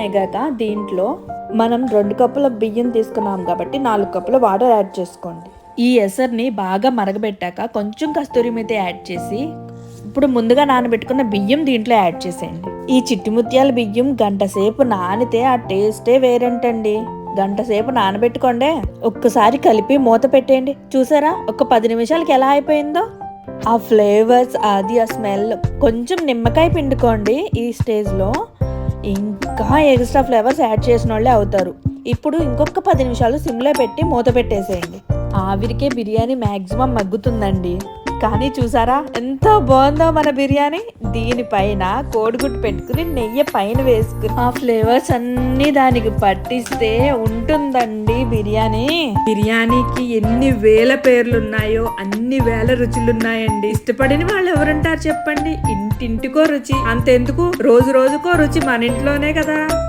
ఎగాక దీంట్లో మనం రెండు కప్పుల బియ్యం తీసుకున్నాం కాబట్టి నాలుగు కప్పుల వాటర్ యాడ్ చేసుకోండి. ఈ ఎసర్ని బాగా మరగబెట్టాక కొంచెం కస్తూరి మీద యాడ్ చేసి ఇప్పుడు ముందుగా నానబెట్టుకున్న బియ్యం దీంట్లో యాడ్ చేసేయండి. ఈ చిట్టి ముత్యాల బియ్యం గంట సేపు నానితే ఆ టేస్టే వేరేంటండి. గంట సేపు నానబెట్టుకోండి ఒక్కసారి కలిపి మూత పెట్టేయండి. చూసారా? ఒక పది నిమిషాలకి ఎలా అయిపోయిందో? ఆ ఫ్లేవర్స్ అది ఆ స్మెల్ కొంచెం నిమ్మకాయ పిండుకోండి ఈ స్టేజ్లో. ఇంకా ఎక్స్ట్రా ఫ్లేవర్స్ యాడ్ చేసిన వాళ్ళే అవుతారు. ఇప్పుడు ఇంకొక పది నిమిషాలు సిమ్లో పెట్టి మూత పెట్టేసేయండి. ఆవిరికే బిర్యానీ మ్యాక్సిమం మగ్గుతుందండి. కానీ చూసారా? ఎంత బాగుందో మన బిర్యానీ. దీనిపైన కోడిగుడ్డు పెట్టుకుని నెయ్యి పైన వేసుకుని ఆ ఫ్లేవర్స్ అన్ని దానికి పట్టిస్తే ఉంటుందండి బిర్యానీ. బిర్యానీకి ఎన్ని వేల పేర్లు ఉన్నాయో అన్ని వేల రుచులు ఉన్నాయండి ఇష్టపడిన వాళ్ళు ఎవరుంటారు చెప్పండి. ఇంటింటికో రుచి అంతెందుకు? రోజు రోజుకో రుచి మన ఇంట్లోనే కదా.